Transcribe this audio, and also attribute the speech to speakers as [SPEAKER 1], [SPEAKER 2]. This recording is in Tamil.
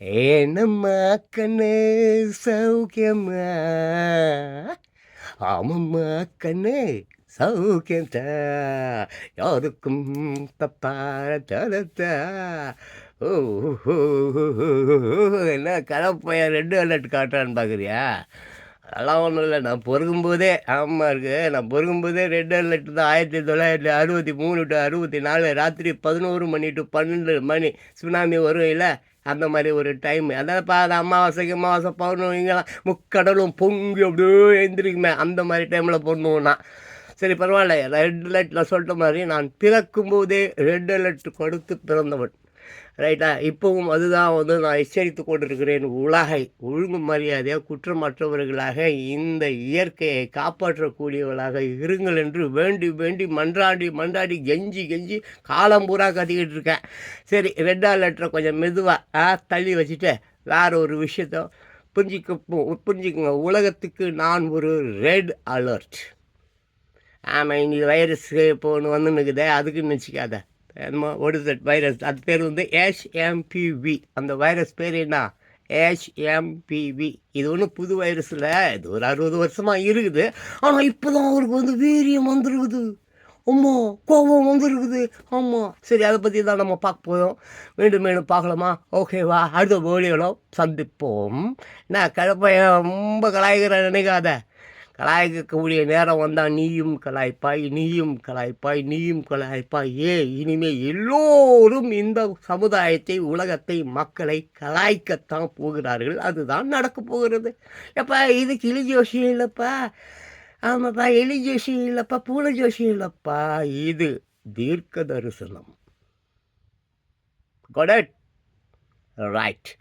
[SPEAKER 1] ஏனம்மா கண்ணு சௌக்கியம்மா ஆமம்மா கண்ணு சௌக்கியந்தா யாருக்கும் தப்பார தரத்தா ஓ என்ன கலப்பையா ரெண்டு அலர்ட் காட்டுறான்னு பார்க்குறியா அதெல்லாம் ஒன்றும் இல்லை. நான் பொறுக்கும்போதே ஆமாம் இருக்குது நான் பொறுக்கும்போதே ரெட் அலர்ட் தான். ஆயிரத்தி தொள்ளாயிரத்தி அறுபத்தி மூணு டு அறுபத்தி நாலு ராத்திரி பதினோரு மணி டு பன்னெண்டு மணி சுனாமி வரும் இல்லை அந்த மாதிரி ஒரு டைம் அதான்ப்பா அது அமாவாசைக்கு அமாவாசை பௌர்ணமிங்கெல்லாம் முக்கடலும் பொங்கி அப்படியே எழுந்திரிக்குமே. அந்த மாதிரி டைமில் பண்ணுவோம்னா சரி பரவாயில்ல. ரெட் அலர்ட்டில் சொல்கிற மாதிரி நான் பிறக்கும்போதே ரெட் அலர்ட் கொடுத்து பிறந்தவன். ரைட்டா இப்போவும் அதுதான் வந்து நான் எச்சரித்து கொண்டிருக்கிறேன். உலகை ஒழுங்கு மரியாதையாக குற்றமற்றவர்களாக இந்த இயற்கையை காப்பாற்றக்கூடியவர்களாக இருங்கள் என்று வேண்டி வேண்டி மன்றாடி மன்றாடி கெஞ்சி கெஞ்சி காலம் பூரா கத்திக்கிட்டு இருக்கேன். சரி ரெட் லெட்டரை கொஞ்சம் மெதுவாக தள்ளி வச்சுட்டு வேற ஒரு விஷயத்த புரிஞ்சிக்க புரிஞ்சுக்கோங்க. உலகத்துக்கு நான் ஒரு ரெட் அலர்ட் ஆமாம் இன்னைக்கு வைரஸ்க்கு இப்போ ஒன்று வந்து அதுக்குன்னு வச்சுக்காத என்னமோ ஒரு தட் வைரஸ் அது பேர் வந்து ஹெச்எம்பிவி அந்த வைரஸ் பேர் என்ன? ஹெச்எம்பிவி இது ஒன்றும் புது வைரஸ் இல்லை. இது ஒரு அறுபது வருஷமாக இருக்குது. ஆனால் இப்போ தான் அவருக்கு வந்து வீரியம் வந்துருக்குது. ஆமாம் கோபம் வந்துருக்குது. ஆமாம் சரி அதை பற்றி தான் நம்ம பார்க்க போதும் மீண்டும் மீண்டும் பார்க்கலாமா? ஓகேவா அடுத்த வீடியோவில் சந்திப்போம். நான் கலப்பையன் ரொம்ப கலாய்கிற நினைக்காத. கலாய்க்கக்கூடிய நேரம் வந்தால் நீயும் கலாய்ப்பாய் நீயும் கலாய்ப்பாய் நீயும் கலாய்ப்பாய். ஏ இனிமே எல்லோரும் இந்த சமுதாயத்தை உலகத்தை மக்களை கலாய்க்கத்தான் போகிறார்கள். அதுதான் நடக்க போகிறது. எப்பா இது கிளி ஜோஷியம் இல்லைப்பா? ஆமாப்பா எலி ஜோஷியம் இல்லைப்பா பூனை ஜோஷியம் இல்லைப்பா. இது தீர்க்க தரிசனம் கொடட் ரைட்